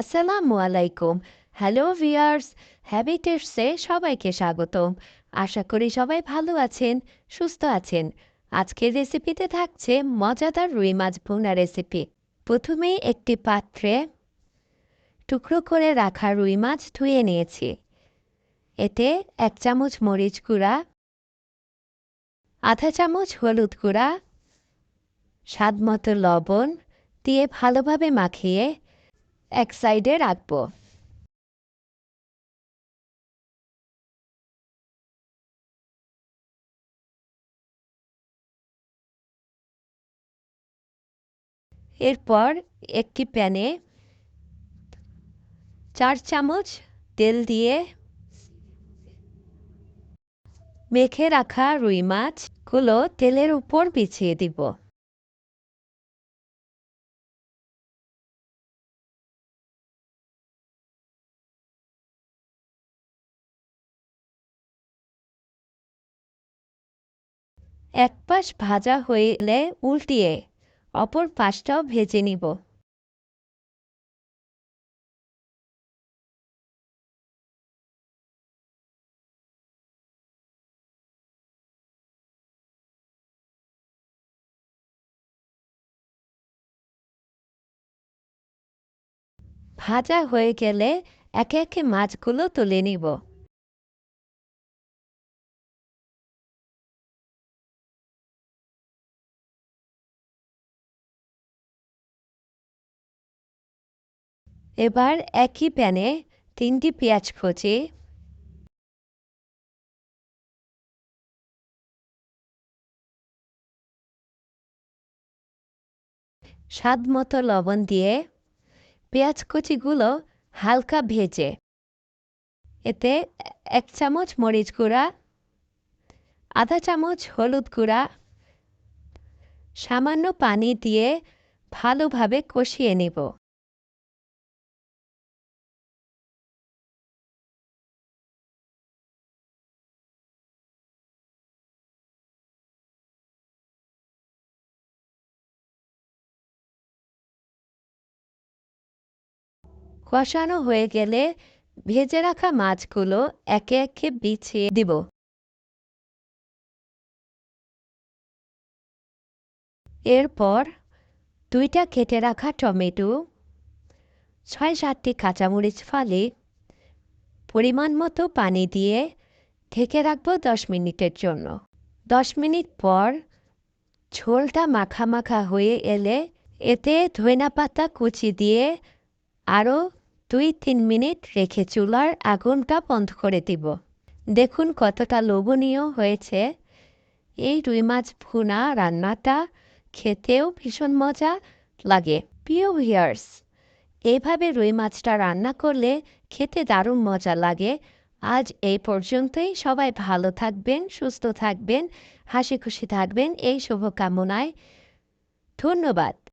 আসসালামু আলাইকুম। Hello viewers হ্যাবিটেটসে সবাইকে স্বাগতম। আশা করি সবাই ভালো আছেন, সুস্থ আছেন। আজকের রেসিপিতে থাকছে মজাদার রুই মাছ ভুনা রেসিপি প্রথমেই একটি পাত্রে টুকরো করে রাখা রুই মাছ ধুয়ে নিয়েছি। এতে এক চামচ মরিচ গুঁড়া, আধা চামচ হলুদ গুঁড়া স্বাদ মতো লবণ দিয়ে ভালোভাবে মাখিয়ে এক সাইডে রাখব। এরপর একটি প্যানে চার চামচ তেল দিয়ে মেখে রাখা রুই মাছগুলো তেলের উপর বিছিয়ে দিব। এক পাশ ভাজা হইলে উল্টিয়ে অপর পাশটাও ভেজে নিব। ভাজা হয়ে গেলে একে একে মাছগুলো তুলে নিব। এবার একই প্যানে তিনটি পেঁয়াজ কুচি স্বাদ মতো লবণ দিয়ে পেঁয়াজ কুচিগুলো হালকা ভেজে, এতে এক চামচ মরিচ গুঁড়া, আধা চামচ হলুদ গুঁড়া, সামান্য পানি দিয়ে ভালোভাবে কষিয়ে নেব। কষানো হয়ে গেলে ভেজে রাখা মাছগুলো একে একে বিছিয়ে দিব। এরপর দুইটা কেটে রাখা টমেটো ছয় সাতটি কাঁচামরিচ ফালি, পরিমাণ মতো পানি দিয়ে ঢেকে রাখব দশ মিনিটের জন্য। দশ মিনিট পর ঝোলটা মাখা মাখা হয়ে এলে এতে ধইনা পাতা কুচি দিয়ে আরও দুই তিন মিনিট রেখে চুলার আগুনটা বন্ধ করে দিব। দেখুন কতটা লোভনীয় হয়েছে। এই রুই মাছ ভুনা রান্নাটা খেতেও ভীষণ মজা লাগে। প্রিয় ভিয়ার্স এইভাবে রুই মাছটা রান্না করলে খেতে দারুণ মজা লাগে। আজ এই পর্যন্তই। সবাই ভালো থাকবেন, সুস্থ থাকবেন হাসি খুশি থাকবেন। এই শুভকামনায় ধন্যবাদ।